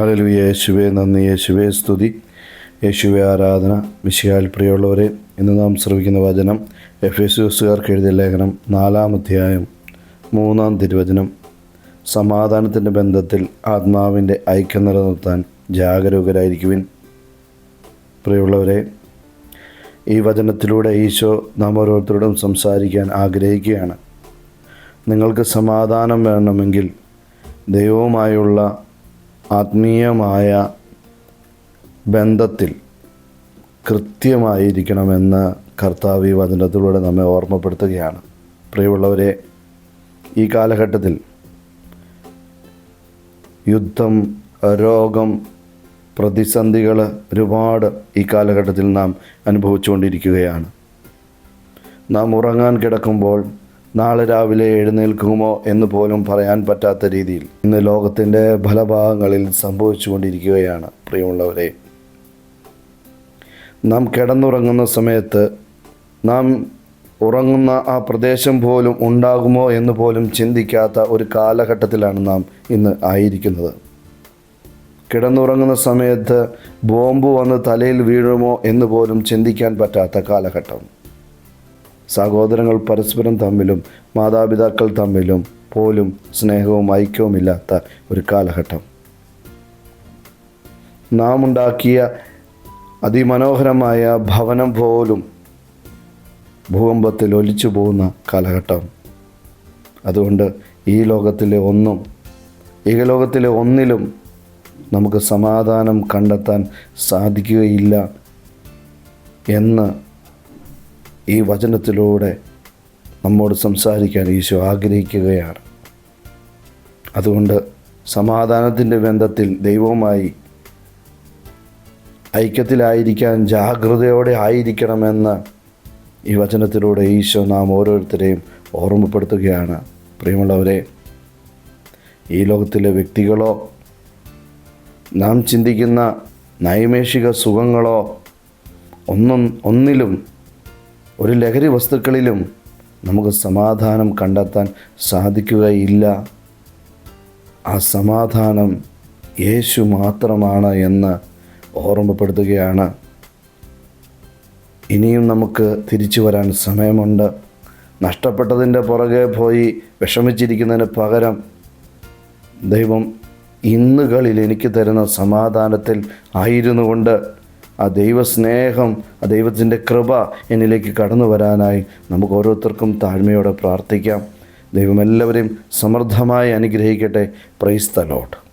ഹലലു യേശുവെ നന്ദി യേശുവെ സ്തുതി. യേശുവെ ആരാധന മിശിയാൽ പ്രിയമുള്ളവരെ ഇന്ന് നാം ശ്രമിക്കുന്ന വചനം എഫ് എസ് യുസുകാർക്ക് എഴുതിയ ലേഖനം നാലാം അധ്യായം മൂന്നാം തിരുവചനം. സമാധാനത്തിന്റെ ബന്ധത്തിൽ ആത്മാവിന്റെ ഐക്യം നിലനിർത്താൻ ജാഗരൂകരായിരിക്കുവിൻ. പ്രിയമുള്ളവരെ ഈ വചനത്തിലൂടെ ഈശോ നാം ഓരോരുത്തരോടും സംസാരിക്കാൻ ആഗ്രഹിക്കുകയാണ്. നിങ്ങൾക്ക് സമാധാനം വേണമെങ്കിൽ ദൈവവുമായുള്ള ആത്മീയമായ ബന്ധത്തിൽ കൃത്യമായിരിക്കണമെന്ന് കർത്താവ് ഈ വചനത്തിലൂടെ നമ്മെ ഓർമ്മപ്പെടുത്തുകയാണ്. പ്രിയമുള്ളവരെ ഈ കാലഘട്ടത്തിൽ യുദ്ധം രോഗം പ്രതിസന്ധികൾ ഒരുപാട് ഈ കാലഘട്ടത്തിൽ നാം അനുഭവിച്ചുകൊണ്ടിരിക്കുകയാണ്. നാം ഉറങ്ങാൻ കിടക്കുമ്പോൾ നാളെ രാവിലെ എഴുന്നേൽക്കുമോ എന്ന് പോലും പറയാൻ പറ്റാത്ത രീതിയിൽ ഇന്ന് ലോകത്തിന്റെ പല ഭാഗങ്ങളിൽ സംഭവിച്ചുകൊണ്ടിരിക്കുകയാണ്. പ്രിയമുള്ളവരെ നാം കിടന്നുറങ്ങുന്ന സമയത്ത് നാം ഉറങ്ങുന്ന ആ പ്രദേശം പോലും ഉണ്ടാകുമോ എന്ന് പോലും ചിന്തിക്കാത്ത ഒരു കാലഘട്ടത്തിലാണ് നാം ഇന്ന് ആയിരിക്കുന്നത്. കിടന്നുറങ്ങുന്ന സമയത്ത് ബോംബ് വന്ന് തലയിൽ വീഴുമോ എന്ന് പോലും ചിന്തിക്കാൻ പറ്റാത്ത കാലഘട്ടം. സഹോദരങ്ങൾ പരസ്പരം തമ്മിലും മാതാപിതാക്കൾ തമ്മിലും പോലും സ്നേഹവും ഐക്യവും ഇല്ലാത്ത ഒരു കാലഘട്ടം. നാം ഉണ്ടാക്കിയ അതിമനോഹരമായ ഭവനം പോലും ഭൂകമ്പത്തിൽ ഒലിച്ചു പോകുന്ന കാലഘട്ടം. അതുകൊണ്ട് ഈ ലോകത്തിലെ ഒന്നും ഈ ലോകത്തിലെ ഒന്നിലും നമുക്ക് സമാധാനം കണ്ടെത്താൻ സാധിക്കുകയില്ല എന്ന് ഈ വചനത്തിലൂടെ നമ്മോട് സംസാരിക്കാൻ ഈശോ ആഗ്രഹിക്കുകയാണ്. അതുകൊണ്ട് സമാധാനത്തിന്റെ ബന്ധത്തിൽ ദൈവവുമായി ഐക്യത്തിലായിരിക്കാൻ ജാഗ്രതയോടെ ആയിരിക്കണമെന്ന് ഈ വചനത്തിലൂടെ ഈശോ നാം ഓരോരുത്തരെയും ഓർമ്മപ്പെടുത്തുകയാണ്. പ്രിയമുള്ളവരെ ഈ ലോകത്തിലെ വ്യക്തികളോ നാം ചിന്തിക്കുന്ന നൈമേഷിക സുഖങ്ങളോ ഒന്നും ഒന്നിലും ഒരു ലഹരി വസ്തുക്കളിലും നമുക്ക് സമാധാനം കണ്ടെത്താൻ സാധിക്കുകയില്ല. ആ സമാധാനം യേശു മാത്രമാണ് എന്ന് ഓർമ്മപ്പെടുത്തുകയാണ്. ഇനിയും നമുക്ക് തിരിച്ചു വരാൻ സമയമുണ്ട്. നഷ്ടപ്പെട്ടതിന്റെ പുറകെ പോയി വിഷമിച്ചിരിക്കുന്നതിന് പകരം ദൈവം ഇന്നുകളിൽ എനിക്ക് തരുന്ന സമാധാനത്തിൽ ആയിരുന്നു കൊണ്ട് ആ ദൈവസ്നേഹം ആ ദൈവത്തിന്റെ കൃപ എന്നിലേക്ക് കടന്നു വരാനായി നമുക്ക് ഓരോരുത്തർക്കും താഴ്മയോടെ പ്രാർത്ഥിക്കാം. ദൈവം എല്ലാവരെയും സമൃദ്ധമായി അനുഗ്രഹിക്കട്ടെ. പ്രൈസ് തലോട്ട് ലോട്ട്